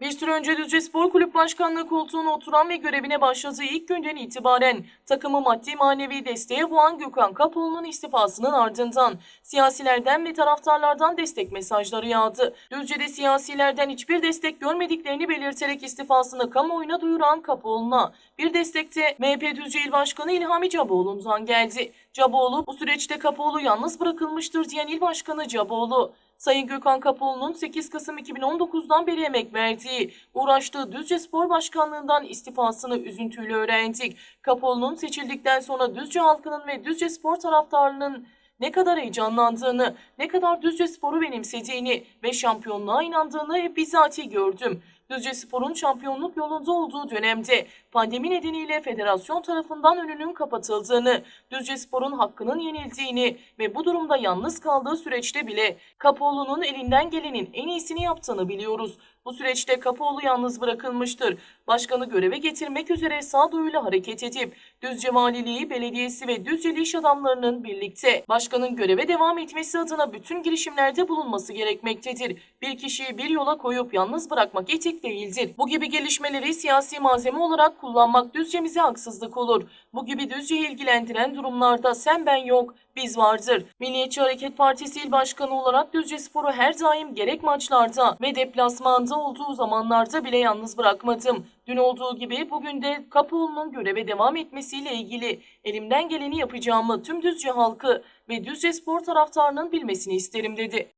Bir süre önce Düzce Spor Kulüp Başkanlığı koltuğuna oturan ve görevine başladığı ilk günden itibaren takımı maddi manevi desteğe boğan Gökhan Kapoğlu'nun istifasının ardından siyasilerden ve taraftarlardan destek mesajları yağdı. Düzce'de siyasilerden hiçbir destek görmediklerini belirterek istifasını kamuoyuna duyuran Kapoğlu'na bir destekte MHP Düzce İl Başkanı İlhami Caboğlu'ndan geldi. Caboğlu bu süreçte Kapoğlu yalnız bırakılmıştır diyen İl Başkanı Caboğlu, Sayın Gökhan Kapoğlu'nun 8 Kasım 2019'dan beri emek verdiği, uğraştığı Düzce Spor Başkanlığından istifasını üzüntüyle öğrendik. Kapoğlu'nun seçildikten sonra Düzce halkının ve Düzce Spor taraftarının ne kadar heyecanlandığını, ne kadar Düzce Spor'u benimsediğini ve şampiyonluğa inandığını bizzati gördüm. Düzce Spor'un şampiyonluk yolunda olduğu dönemde pandemi nedeniyle federasyon tarafından önünün kapatıldığını, Düzce Spor'un hakkının yenildiğini ve bu durumda yalnız kaldığı süreçte bile Kapoğlu'nun elinden gelenin en iyisini yaptığını biliyoruz. Bu süreçte Kapoğlu yalnız bırakılmıştır. Başkanı göreve getirmek üzere sağduyuyla hareket edip Düzce Valiliği, Belediyesi ve Düzceli iş adamlarının birlikte başkanın göreve devam etmesi adına bütün girişimlerde bulunması gerekmektedir. Bir kişiyi bir yola koyup yalnız bırakmak etik değildir. Bu gibi gelişmeleri siyasi malzeme olarak kullanmak Düzce'mize haksızlık olur. Bu gibi Düzce'yi ilgilendiren durumlarda sen ben yok, biz vardır. Milliyetçi Hareket Partisi İl Başkanı olarak Düzce Spor'u her daim gerek maçlarda ve deplasmanda olduğu zamanlarda bile yalnız bırakmadım. Dün olduğu gibi bugün de Kapoğlu'nun göreve devam etmesiyle ilgili elimden geleni yapacağımı tüm Düzce halkı ve Düzce Spor taraftarının bilmesini isterim dedi.